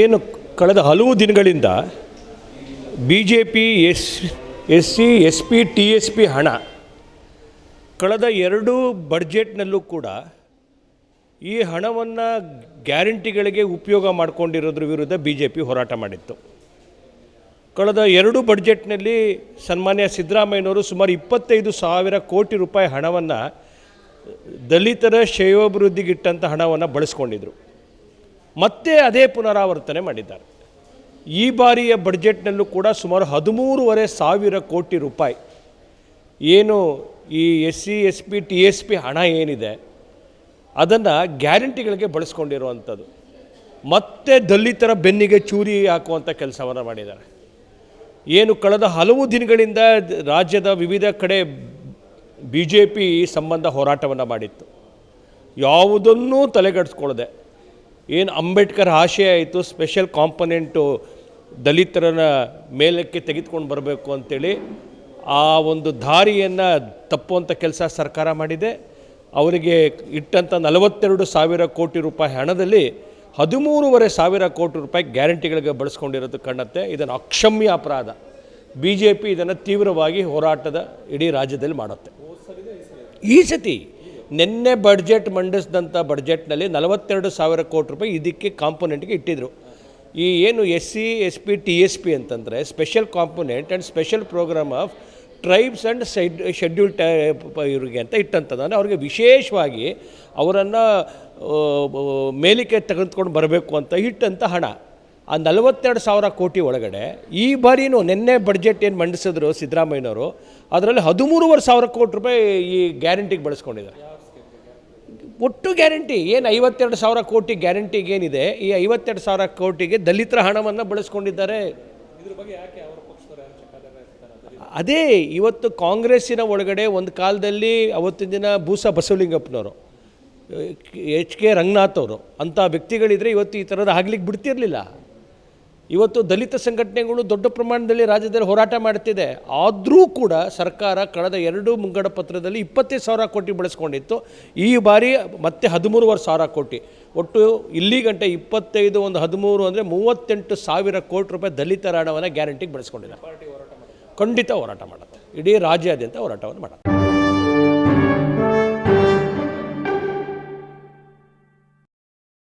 ಏನು ಕಳೆದ ಹಲವು ದಿನಗಳಿಂದ B J P S S C S P T S P ಹಣ ಕಳೆದ ಎರಡು ಬಡ್ಜೆಟ್ನಲ್ಲೂ ಕೂಡ ಈ ಹಣವನ್ನು ಗ್ಯಾರಂಟಿಗಳಿಗೆ ಉಪಯೋಗ ಮಾಡಿಕೊಂಡಿರೋದ್ರ ವಿರುದ್ಧ ಬಿ ಜೆ ಪಿ ಹೋರಾಟ ಮಾಡಿತ್ತು. ಕಳೆದ ಎರಡು ಬಡ್ಜೆಟ್ನಲ್ಲಿ ಸನ್ಮಾನ್ಯ ಸಿದ್ದರಾಮಯ್ಯನವರು ಸುಮಾರು ಇಪ್ಪತ್ತೈದು ಸಾವಿರ ಕೋಟಿ ರೂಪಾಯಿ ಹಣವನ್ನು ದಲಿತರ ಶ್ರೇಯೋಭಿವೃದ್ಧಿಗಿಟ್ಟಂಥ ಹಣವನ್ನು ಬಳಸ್ಕೊಂಡಿದ್ರು. ಮತ್ತೆ ಅದೇ ಪುನರಾವರ್ತನೆ ಮಾಡಿದ್ದಾರೆ. ಈ ಬಾರಿಯ ಬಡ್ಜೆಟ್ನಲ್ಲೂ ಕೂಡ ಸುಮಾರು ಹದಿಮೂರುವರೆ ಸಾವಿರ ಕೋಟಿ ರೂಪಾಯಿ. ಏನು ಈ S C S P T S P ಹಣ ಏನಿದೆ, ಅದನ್ನು ಗ್ಯಾರಂಟಿಗಳಿಗೆ ಬಳಸ್ಕೊಂಡಿರುವಂಥದ್ದು. ಮತ್ತೆ ದಲಿತರ ಬೆನ್ನಿಗೆ ಚೂರಿ ಹಾಕುವಂಥ ಕೆಲಸವನ್ನು ಮಾಡಿದ್ದಾರೆ. ಏನು ಕಳೆದ ಹಲವು ದಿನಗಳಿಂದ ರಾಜ್ಯದ ವಿವಿಧ ಕಡೆ ಬಿ ಜೆ ಪಿ ಸಂಬಂಧ ಹೋರಾಟವನ್ನು ಮಾಡಿತ್ತು. ಯಾವುದನ್ನೂ ತಲೆಗಡಿಸ್ಕೊಳ್ಳದೆ ಏನು ಅಂಬೇಡ್ಕರ್ ಆಶಯ ಆಯಿತು ಸ್ಪೆಷಲ್ ಕಾಂಪೊನೆಂಟು ದಲಿತರನ್ನ ಮೇಲಕ್ಕೆ ತೆಗೆದುಕೊಂಡು ಬರಬೇಕು ಅಂತೇಳಿ ಆ ಒಂದು ದಾರಿಯನ್ನು ತಪ್ಪುವಂಥ ಕೆಲಸ ಸರ್ಕಾರ ಮಾಡಿದೆ. ಅವರಿಗೆ ಇಟ್ಟಂಥ ನಲವತ್ತೆರಡು ಸಾವಿರ ಕೋಟಿ ರೂಪಾಯಿ ಹಣದಲ್ಲಿ ಹದಿಮೂರುವರೆ ಸಾವಿರ ಕೋಟಿ ರೂಪಾಯಿ ಗ್ಯಾರಂಟಿಗಳಿಗೆ ಬಳಸ್ಕೊಂಡಿರೋದು ಕಾಣುತ್ತೆ. ಇದನ್ನು ಅಕ್ಷಮ್ಯ ಅಪರಾಧ. ಬಿ ಜೆ ಪಿ ಇದನ್ನು ತೀವ್ರವಾಗಿ ಹೋರಾಟದ ಇಡೀ ರಾಜ್ಯದಲ್ಲಿ ಮಾಡುತ್ತೆ. ಈ ಸತಿ ನಿನ್ನೆ ಬಡ್ಜೆಟ್ ಮಂಡಿಸಿದಂಥ ಬಡ್ಜೆಟ್ನಲ್ಲಿ ನಲವತ್ತೆರಡು ಸಾವಿರ ಕೋಟಿ ರೂಪಾಯಿ ಇದಕ್ಕೆ ಕಾಂಪೊನೆಂಟ್ಗೆ ಇಟ್ಟಿದ್ರು. ಈ ಏನು S C S P T S P ಅಂತಂದರೆ special component and special program of tribes and side schedule tie ಇವರಿಗೆ ಅಂತ ಇಟ್ಟಂಥದ್ದು. ಅಂದರೆ ಅವ್ರಿಗೆ ವಿಶೇಷವಾಗಿ ಅವರನ್ನು ಮೇಲಿಕೆ ತೆಗೆದುಕೊಂಡು ಬರಬೇಕು ಅಂತ ಇಟ್ಟಂಥ ಹಣ. ಆ ನಲವತ್ತೆರಡು ಸಾವಿರ ಕೋಟಿ ಒಳಗಡೆ ಈ ಬಾರಿನೂ ನಿನ್ನೆ ಬಡ್ಜೆಟ್ ಏನು ಮಂಡಿಸಿದ್ರು ಸಿದ್ದರಾಮಯ್ಯನವರು, ಅದರಲ್ಲಿ ಹದಿಮೂರುವರೆ ಸಾವಿರ ಕೋಟಿ ರೂಪಾಯಿ ಈ ಗ್ಯಾರಂಟಿಗೆ ಬಳಸ್ಕೊಂಡಿದ್ದಾರೆ. ಒಟ್ಟು ಗ್ಯಾರಂಟಿ ಏನು ಐವತ್ತೆರಡು ಸಾವಿರ ಕೋಟಿ ಗ್ಯಾರಂಟಿಗೆ ಏನಿದೆ ಈ ಐವತ್ತೆರಡು ಸಾವಿರ ಕೋಟಿಗೆ ದಲಿತರ ಹಣವನ್ನು ಬಳಸ್ಕೊಂಡಿದ್ದಾರೆ. ಅದೇ ಇವತ್ತು ಕಾಂಗ್ರೆಸ್ಸಿನ ಒಳಗಡೆ ಒಂದು ಕಾಲದಲ್ಲಿ ಅವತ್ತಿನ ದಿನ ಬೂಸ ಬಸವಲಿಂಗಪ್ಪನವರು ಎಚ್ ಕೆ ರಂಗನಾಥ್ ಅವರು ಅಂಥ ವ್ಯಕ್ತಿಗಳಿದ್ರೆ ಇವತ್ತು ಈ ಥರದ ಆಗ್ಲಿಕ್ಕೆ ಬಿಡ್ತಿರಲಿಲ್ಲ. ಇವತ್ತು ದಲಿತ ಸಂಘಟನೆಗಳು ದೊಡ್ಡ ಪ್ರಮಾಣದಲ್ಲಿ ರಾಜ್ಯದಲ್ಲಿ ಹೋರಾಟ ಮಾಡ್ತಿದೆ. ಆದರೂ ಕೂಡ ಸರ್ಕಾರ ಕಳೆದ ಎರಡು ಮುಂಗಡ ಪತ್ರದಲ್ಲಿ ಇಪ್ಪತ್ತೈದು ಸಾವಿರ ಕೋಟಿ ಬಳಸ್ಕೊಂಡಿತ್ತು. ಈ ಬಾರಿ ಮತ್ತೆ ಹದಿಮೂರುವರೆ ಸಾವಿರ ಕೋಟಿ. ಒಟ್ಟು ಇಲ್ಲಿ ಗಂಟೆ ಇಪ್ಪತ್ತೈದು ಒಂದು ಹದಿಮೂರು ಅಂದರೆ ಮೂವತ್ತೆಂಟು ಸಾವಿರ ಕೋಟಿ ರೂಪಾಯಿ ದಲಿತರ ಹಣವನ್ನು ಗ್ಯಾರಂಟಿಗೆ ಬಳಸ್ಕೊಂಡಿದ್ದಾರೆ. ಖಂಡಿತ ಹೋರಾಟ ಮಾಡುತ್ತೆ. ಇಡೀ ರಾಜ್ಯಾದ್ಯಂತ ಹೋರಾಟವನ್ನು ಮಾಡುತ್ತೆ.